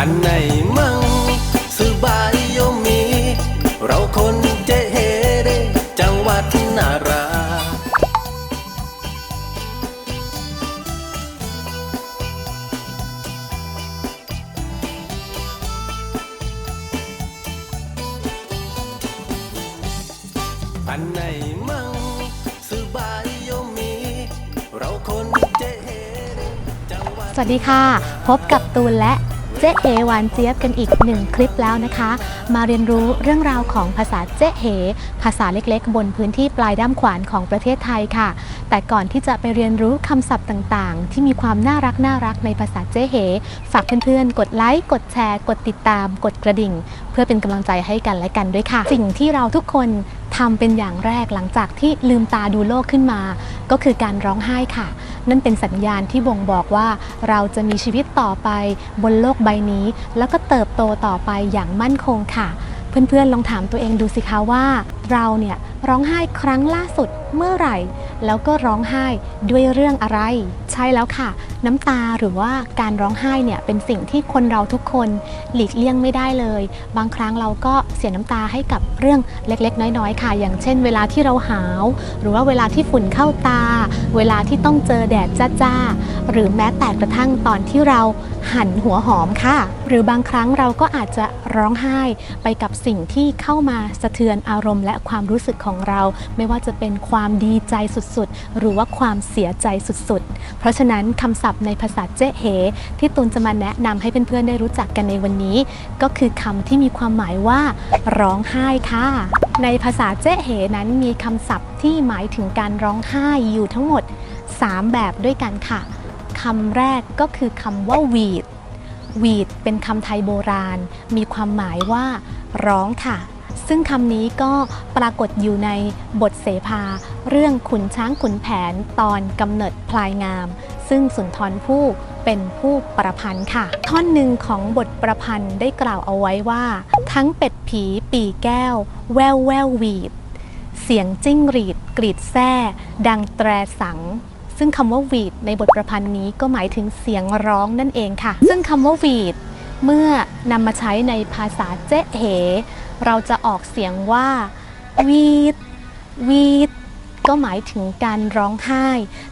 อันไหนมั่งสบายโยมี เราคนเจเฮเดจังหวัดนาราอันไหนมั่งสบายโยมี เราคนเจเฮเดจังหวัด สวัสดีค่ะ พบกับตูนและ เจ๊เฮหวานเจี๊ยบกันอีกหนึ่งคลิปแล้วนะคะ มาเรียนรู้เรื่องราวของภาษาเจ๊เฮภาษาเล็กๆ บนพื้นที่ปลายด้ามขวานของประเทศไทยค่ะ แต่ก่อนที่จะไปเรียนรู้คำศัพท์ต่างๆ ที่มีความน่ารักน่ารักในภาษาเจ๊เฮฝากเพื่อนๆ กดไลค์กดแชร์ กดติดตาม กดกระดิ่ง เพื่อเป็นกำลังใจให้กันและกันด้วยค่ะ สิ่งที่เราทุกคนทำเป็นอย่างแรกหลังจากที่ลืมตาดูโลกขึ้นมา ก็คือการร้องไห้ค่ะ นั่นเป็นสัญญาณที่บ่งบอกว่าเราจะมีชีวิตต่อไปบนโลกใบนี้ แล้วก็เติบโตต่อไปอย่างมั่นคงค่ะ เพื่อนๆลองถามตัวเองดูสิคะว่า เราเนี่ยร้องไห้ครั้งล่าสุดเมื่อไหร่ แล้วก็ร้องไห้ด้วยเรื่องอะไร ใช่แล้วค่ะ น้ำตาหรือว่าการร้องไห้เนี่ยเป็นสิ่งที่คนเราทุกคนหลีกเลี่ยงไม่ได้เลย บางครั้งเราก็เสียน้ำตาให้กับเรื่องเล็กๆ น้อยๆ ค่ะ อย่างเช่น เวลาที่เราหาว หรือว่าเวลาที่ฝุ่นเข้าตา เวลาที่ต้องเจอแดดจ้าๆหรือแม้แต่กระทั่งตอนที่เรา หั่นหัวหอมค่ะ หรือบางครั้งเราก็อาจจะร้องไห้ไปกับสิ่งที่เข้ามาสะเทือนอารมณ์และความรู้สึกของเรา ไม่ว่าจะเป็นความดีใจสุดๆ หรือว่าความเสียใจสุดๆ เพราะฉะนั้นคำศัพท์ในภาษาเจ๊เหที่ตูนจะมาแนะนำให้เพื่อนๆได้รู้จักกันในวันนี้ ก็คือคำที่มีความหมายว่าร้องไห้ค่ะ ในภาษาเจ๊เหนั้นมีคำศัพท์ที่หมายถึงการร้องไห้อยู่ทั้งหมด 3 แบบด้วยกันค่ะ คำแรกก็คือคำว่าวีดวีดเป็นคำไทยโบราณ มีความหมายว่า ร้องค่ะ ซึ่งคำนี้ก็ปรากฏอยู่ในบทเสภา เรื่องขุนช้างขุนแผนตอนกำเนิดพลายงาม ซึ่งสุนทรภู่เป็นผู้ประพันธ์ค่ะ ท่อนหนึ่งของบทประพันธ์ได้กล่าวเอาไว้ว่า ทั้งเป็ดผีปีแก้ว แววแวววีด เสียงจิ้งหรีดกรีดแส้ดังแตรสัง ซึ่งคำว่าวีดในบทประพันธ์นี้ก็หมายถึงเสียงร้องนั่นเองค่ะ ซึ่งคำว่าวีดเมื่อนำมาใช้ในภาษาเจ๊เห เราจะออกเสียงว่าวีดวีดก็หมายถึงการร้องไห้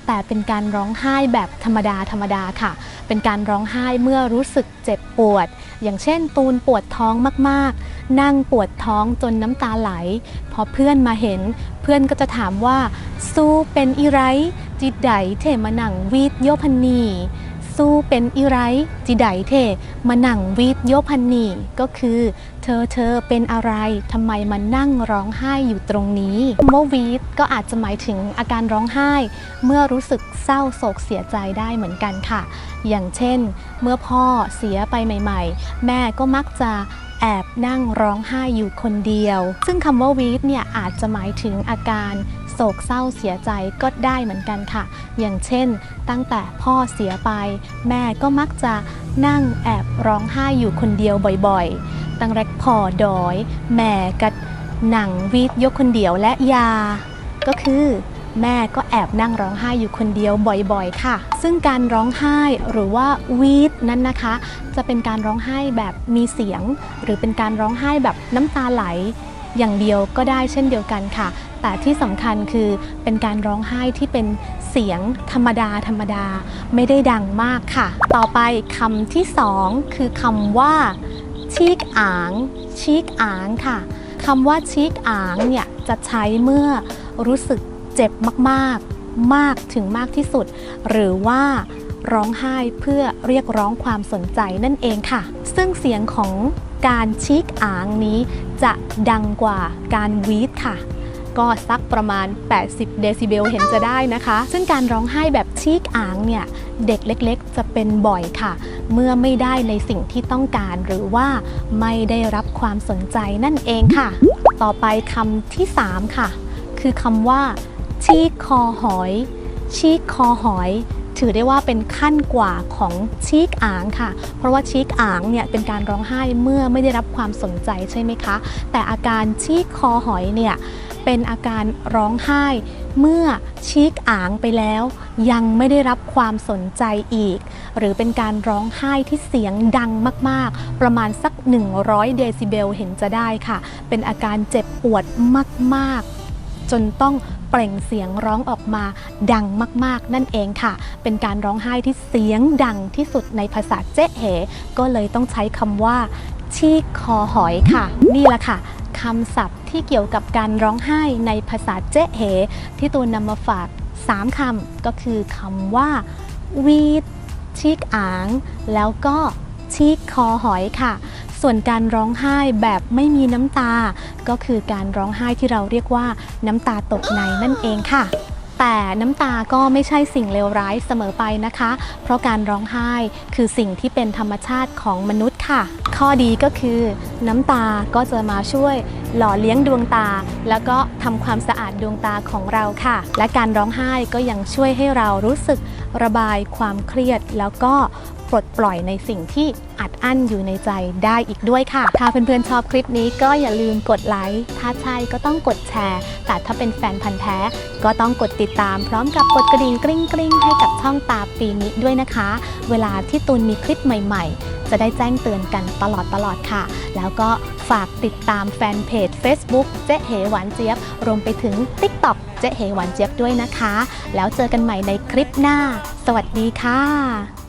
แต่เป็นการร้องไห้แบบธรรมดาธรรมดาค่ะ เป็นการร้องไห้เมื่อรู้สึกเจ็บปวด อย่างเช่น ตูนปวดท้องมากๆ นั่งปวดท้องจนน้ำตาไหล พอเพื่อนมาเห็น เพื่อนก็จะถามว่า สู้เป็นอีไร จิตไดเทมาหนังวีดโยพันนีสู้เป็นอีไรจิไดเทมาหนังวีดโยพันนีก็คือ เธอเธอเป็นอะไรทำไมมานั่งร้องไห้อยู่ตรงนี้โมวีดก็อาจจะหมายถึงอาการร้องไห้ เมื่อรู้สึกเศร้าโศกเสียใจได้เหมือนกันค่ะ อย่างเช่น เมื่อพ่อเสียไปใหม่ ๆ แม่ก็มักจะแอบนั่งร้องไห้อยู่คนเดียว ซึ่งคำว่าวีดเนี่ยอาจจะหมายถึงอาการ โศกเศร้าเสียใจก็ได้เหมือนกันค่ะ อย่างเช่น ตั้งแต่พ่อเสียไป แม่ก็มักจะนั่งแอบร้องไห้อยู่คนเดียวบ่อยๆ ตั้งแรกพอดอย แม่กัดหนังวีดยกคนเดียวและยา ก็คือแม่ก็แอบนั่งร้องไห้อยู่คนเดียวบ่อยๆ ค่ะ ซึ่งการร้องไห้หรือว่าวีดนั้นนะคะ จะเป็นการร้องไห้แบบมีเสียง หรือเป็นการร้องไห้แบบน้ำตาไหล อย่างเดียวก็ได้เช่นเดียวกันค่ะ แต่ที่สำคัญคือเป็นการร้องไห้ที่เป็นเสียงธรรมดาธรรมดาไม่ได้ดังมากค่ะ ต่อไปคำที่สองคือคำว่าชีกอาง ชีกอางค่ะคำว่าชีกอางเนี่ยจะใช้เมื่อรู้สึกเจ็บมากๆ มากถึงมากที่สุด หรือว่าร้องไห้เพื่อเรียกร้องความสนใจนั่นเองค่ะ ซึ่งเสียงของการชีกอางนี้จะดังกว่าการวีดค่ะ ก็สักประมาณ 80 เดซิเบลเห็นจะได้นะคะ ซึ่งการร้องไห้แบบชีกอ่างเนี่ยเด็กเล็กๆ จะเป็นบ่อยค่ะ เมื่อไม่ได้ในสิ่งที่ต้องการหรือว่าไม่ได้รับความสนใจนั่นเองค่ะ ต่อไปคำที่ 3 ค่ะ คือคำว่า ชีกคอหอย ชีกคอหอยถือได้ว่าเป็นขั้นกว่าของชีกอ่างค่ะ เพราะว่าชีกอ่างเนี่ยเป็นการร้องไห้เมื่อไม่ได้รับความสนใจใช่ไหมคะ แต่อาการชีกคอหอยเนี่ย เป็นอาการร้องไห้ เมื่อชีกอ่างไปแล้ว ยังไม่ได้รับความสนใจอีก หรือเป็นการร้องไห้ที่เสียงดังมากๆ ประมาณสัก 100 เดซิเบลเห็นจะได้ค่ะ เป็นอาการเจ็บปวดมากๆจนต้องเปล่งเสียงร้องออกมาดังมากๆ นั่นเองค่ะ เป็นการร้องไห้ที่เสียงดังที่สุดในภาษาเจ๊เหก็เลยต้องใช้คำว่า ชีกคอหอยค่ะ นี่แหละค่ะ คำศัพท์ที่เกี่ยวกับการร้องไห้ในภาษาเจ๊เหที่ตูนนำมาฝาก 3คำก็คือคำว่าวีดชีกอ่าง แล้วก็ชีกคอหอยค่ะ ส่วนการร้องไห้แบบไม่มีน้ำตา ก็คือการร้องไห้ที่เราเรียกว่าน้ำตาตกในนั่นเองค่ะแต่น้ำตาก็ไม่ใช่สิ่งเลวร้ายเสมอไปนะคะ เพราะการร้องไห้คือสิ่งที่เป็นธรรมชาติของมนุษย์ ค่ะ ข้อดีก็คือน้ำตาก็จะมาช่วยหล่อเลี้ยงดวงตา แล้วก็ทำความสะอาดดวงตาของเราค่ะ และการร้องไห้ก็ยังช่วยให้เรารู้สึกระบายความเครียด แล้วก็ ปลดปล่อยในสิ่งที่อัดอั้นอยู่ในใจได้อีกด้วยค่ะ ถ้าเพื่อนๆชอบคลิปนี้ก็อย่าลืมกดไลค์ ถ้าใช่ก็ต้องกดแชร์ แต่ถ้าเป็นแฟนพันธ์แท้ ก็ต้องกดติดตามพร้อมกับกดกระดิ่งกริ๊งกริ๊งให้กับช่องตาปีนี้ด้วยนะคะ เวลาที่ตูนมีคลิปใหม่ๆ จะได้แจ้งเตือนกันตลอดตลอดค่ะ แล้วก็ฝากติดตามแฟนเพจ Facebook เจ๊เหหวานเจี๊ยบ รวมไปถึง TikTok เจ๊เหหวานเจี๊ยบด้วยนะคะ แล้วเจอกันใหม่ในคลิปหน้า สวัสดีค่ะ